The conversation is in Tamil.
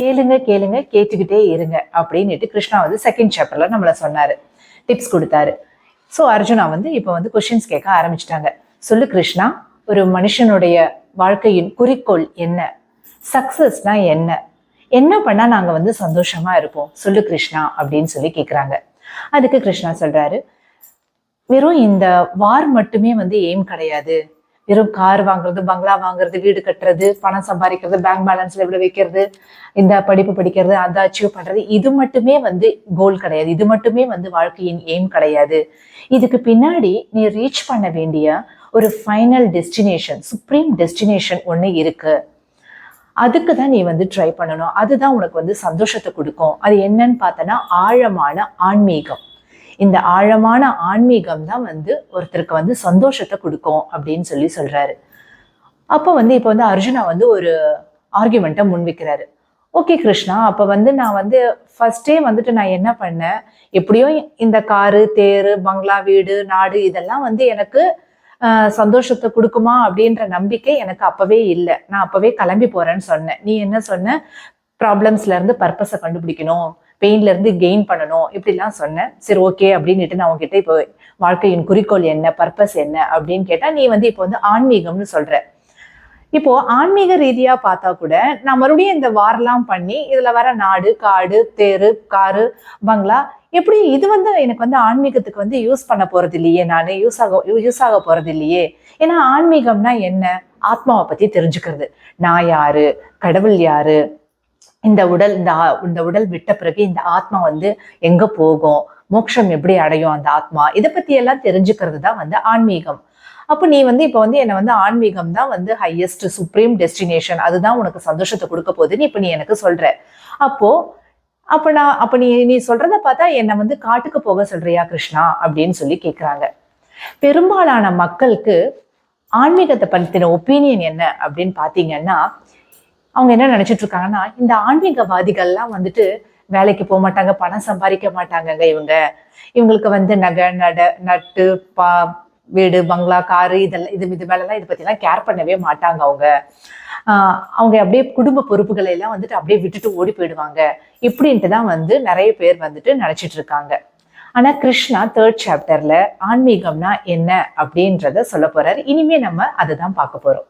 கேளுங்க கேளுங்க கேட்டுக்கிட்டே இருங்க அப்படின்னுட்டு கிருஷ்ணா வந்து செகண்ட் சாப்டர்ல நம்மள சொன்னாரு. டிப்ஸ் கொடுத்தாரு. ஸோ அர்ஜுனா வந்து இப்போ வந்து கொஷின்ஸ் கேட்க ஆரம்பிச்சிட்டாங்க. சொல்லு கிருஷ்ணா ஒரு மனுஷனுடைய வாழ்க்கையின் குறிக்கோள் என்ன? சக்சஸ்னா என்ன? என்ன பண்ணா நாங்க வந்து சந்தோஷமா இருப்போம்? சொல்லு கிருஷ்ணா அப்படின்னு சொல்லி கேட்குறாங்க அதுக்கு கிருஷ்ணா சொல்றாரு வெறும் இந்த வார் மட்டுமே வந்து எய்ம் கிடையாது. வெறும் கார் வாங்குறது பங்களா வாங்குறது வீடு கட்டுறது பணம் சம்பாதிக்கிறது பேங்க் பேலன்ஸ்ல இவ்வளவு வைக்கிறது இந்த படிப்பு படிக்கிறது அதை அச்சீவ் பண்றது இது மட்டுமே வந்து கோல் கிடையாது. இது மட்டுமே வந்து வாழ்க்கையின் எய்ம் கிடையாது. இதுக்கு பின்னாடி நீ ரீச் பண்ண வேண்டிய ஒரு ஃபைனல் டெஸ்டினேஷன் சுப்ரீம் டெஸ்டினேஷன் ஒன்று இருக்கு. அதுக்கு தான் நீ வந்து ட்ரை பண்ணணும். அதுதான் உனக்கு வந்து சந்தோஷத்தை கொடுக்கும். அது என்னன்னு பார்த்தனா ஆழமான ஆன்மீகம். இந்த ஆழமான ஆன்மீகம் தான் வந்து ஒருத்தருக்கு வந்து சந்தோஷத்தை கொடுக்கும் அப்படின்னு சொல்லி சொல்றாரு. அப்போ வந்து இப்போ வந்து அர்ஜுனா வந்து ஒரு ஆர்குமெண்ட்டை முன்வைக்கிறாரு. ஓகே கிருஷ்ணா அப்போ வந்து நான் வந்து ஃபர்ஸ்டே வந்துட்டு நான் என்ன பண்ணேன்? எப்படியும் இந்த காரு தேரு பங்களா வீடு நாடு இதெல்லாம் வந்து எனக்கு சந்தோஷத்தை கொடுக்குமா அப்படின்ற நம்பிக்கை எனக்கு அப்பவே இல்லை. நான் அப்பவே கிளம்பி போறேன்னு சொன்னேன். நீ என்ன சொன்ன? ப்ராப்ளம்ஸ்ல இருந்து பர்பஸை கண்டுபிடிக்கணும். பெயின்ல இருந்து கெயின் பண்ணணும். இப்படிலாம் சொன்னேன். சரி ஓகே அப்படின்னுட்டு நான் உங்ககிட்ட இப்போ வாழ்க்கையின் குறிக்கோள் என்ன பர்பஸ் என்ன அப்படின்னு கேட்டா நீ வந்து இப்போ வந்து ஆன்மீகம்னு சொல்ற. இப்போ ஆன்மீக ரீதியா பார்த்தா கூட நான் மறுபடியும் இந்த வாரெல்லாம் பண்ணி இதுல வர நாடு காடு தேரு காரு பங்களா எப்படி இது வந்து எனக்கு வந்து ஆன்மீகத்துக்கு வந்து யூஸ் பண்ண போறது இல்லையே நான் யூஸ் ஆக யூஸ் ஆக போறது இல்லையே ஏன்னா ஆன்மீகம்னா என்ன? ஆத்மாவை பத்தி தெரிஞ்சுக்கிறது. நான் யாரு? கடவுள் யாரு? இந்த உடல் இந்த இந்த உடல் விட்ட பிறகு இந்த ஆத்மா வந்து எங்க போகும்? மோட்சம் எப்படி அடையும் அந்த ஆத்மா? இதை பத்தி எல்லாம் தெரிஞ்சுக்கிறது தான் வந்து ஆன்மீகம். அப்போ நீ வந்து இப்போ வந்து என்னை வந்து ஆன்மீகம் தான் வந்து ஹையஸ்ட் சுப்ரீம் டெஸ்டினேஷன் அதுதான் உனக்கு சந்தோஷத்தை கொடுக்க போகுதுன்னு இப்போ நீ எனக்கு சொல்ற. அப்போ அப்ப நான் அப்போ நீ நீ சொல்றத பார்த்தா என்னை வந்து காட்டுக்கு போக சொல்றியா கிருஷ்ணா? அப்படின்னு சொல்லி கேக்குறாங்க. பெரும்பாலான மக்களுக்கு ஆன்மீகத்தை பற்றின ஒப்பீனியன் என்ன அப்படின்னு பாத்தீங்கன்னா அவங்க என்ன நினைச்சிட்டு இருக்காங்கன்னா இந்த ஆன்மீகவாதிகள்லாம் வந்துட்டு வேலைக்கு போக மாட்டாங்க பணம் சம்பாதிக்க மாட்டாங்கங்க இவங்க. இவங்களுக்கு வந்து நகை நட நட்டு பா வீடு பங்களா காரு இதெல்லாம் இது இது மேலெல்லாம் இதை பற்றிலாம் கேர் பண்ணவே மாட்டாங்க அவங்க. அவங்க அப்படியே குடும்ப பொறுப்புகளை எல்லாம் வந்துட்டு அப்படியே விட்டுட்டு ஓடி போயிடுவாங்க. இப்படின்ட்டு தான் வந்து நிறைய பேர் வந்துட்டு நினைச்சிட்டு இருக்காங்க. ஆனா கிருஷ்ணா தேர்ட் சாப்டர்ல ஆன்மீகம்னா என்ன அப்படின்றத சொல்ல போறாரு. இனிமே நம்ம அதை தான் பார்க்க போறோம்.